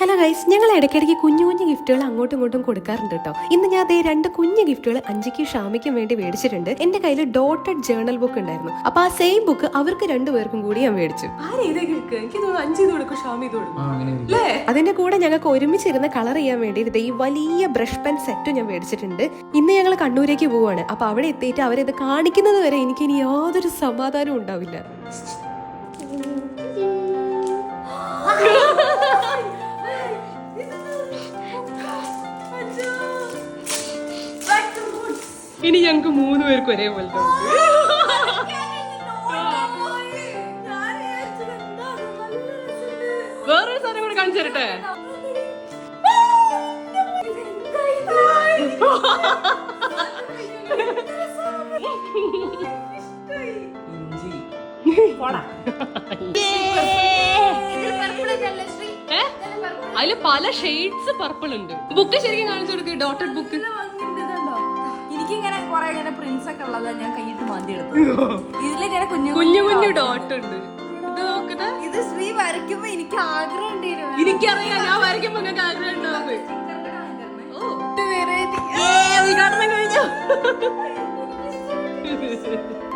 Hello guys ഞങ്ങൾ ഇടയ്ക്കിടയ്ക്ക് കുഞ്ഞു കുഞ്ഞു ഗിഫ്റ്റുകൾ അങ്ങോട്ടും ഇങ്ങോട്ടും കൊടുക്കാറുണ്ട് കേട്ടോ ഇന്ന് ഞാൻ ദേ രണ്ട് കുഞ്ഞു ഗിഫ്റ്റുകൾ അഞ്ചിക്കും ഷാമിക്കും വേണ്ടി മേടിച്ചിട്ടുണ്ട്. എന്റെ കയ്യിൽ ഡോട്ടഡ് ജേർണൽ ബുക്ക് ഉണ്ടായിരുന്നു. അപ്പൊ ആ സെയിം ബുക്ക് അവർക്ക് രണ്ടുപേർക്കും കൂടി ഞാൻ മേടിച്ചു. എനിക്ക് തോന്നുന്നു അഞ്ച് ഇത് കൊടുക്കും ഷാമി ഇത് കൊടുക്കും. ആ അങ്ങനെ അല്ലേ അതിന്റെ കൂടെ ഞങ്ങൾക്ക് ഒരുമിച്ചിരുന്ന് കളർ ചെയ്യാൻ വേണ്ടി ഇത് ഈ വലിയ ബ്രഷ് പെൻ സെറ്റും ഞാൻ മേടിച്ചിട്ടുണ്ട്. ഇന്ന് ഞങ്ങൾ കണ്ണൂരേക്ക് പോവാണ്. അപ്പൊ അവിടെ എത്തിയിട്ട് അവരിത് കാണിക്കുന്നത് വരെ എനിക്ക് ഇനി യാതൊരു സമാധാനവും ഉണ്ടാവില്ല. ഇനി ഞങ്ങൾക്ക് മൂന്ന് പേർക്ക് ഒരേപോലെ വേറൊരു സാധനം കൂടെ കാണിച്ചു തരട്ടെ? അതിൽ പല ഷെയ്ഡ്സ് പർപ്പിൾ ഉണ്ട്. ബുക്ക് ശരിക്കും കാണിച്ചു കൊടുക്ക് ഡോട്ടഡ് ബുക്ക് ഇങ്ങനെ പ്രിൻസ് ഒക്കെ ഉള്ളതാ ഞാൻ കൈയിട്ട് മാന്തി എടുത്തു. ഇതിലിങ്ങനെ കുഞ്ഞു കുഞ്ഞു കുഞ്ഞു ഡോട്ട് ഉണ്ട്. ഇത് നോക്കട്ടെ ഇത്. ശ്രീ വരയ്ക്കുമ്പോ എനിക്ക് ആഗ്രഹം ഉണ്ടായിരുന്നു. എനിക്കറിയാം ഞാൻ വരയ്ക്കുമ്പോ നിങ്ങൾക്ക് ആഗ്രഹം ഉണ്ടാവുന്നത് ഓ ഇത് വേറെ ഉദ്ഘാടനം കഴിഞ്ഞു.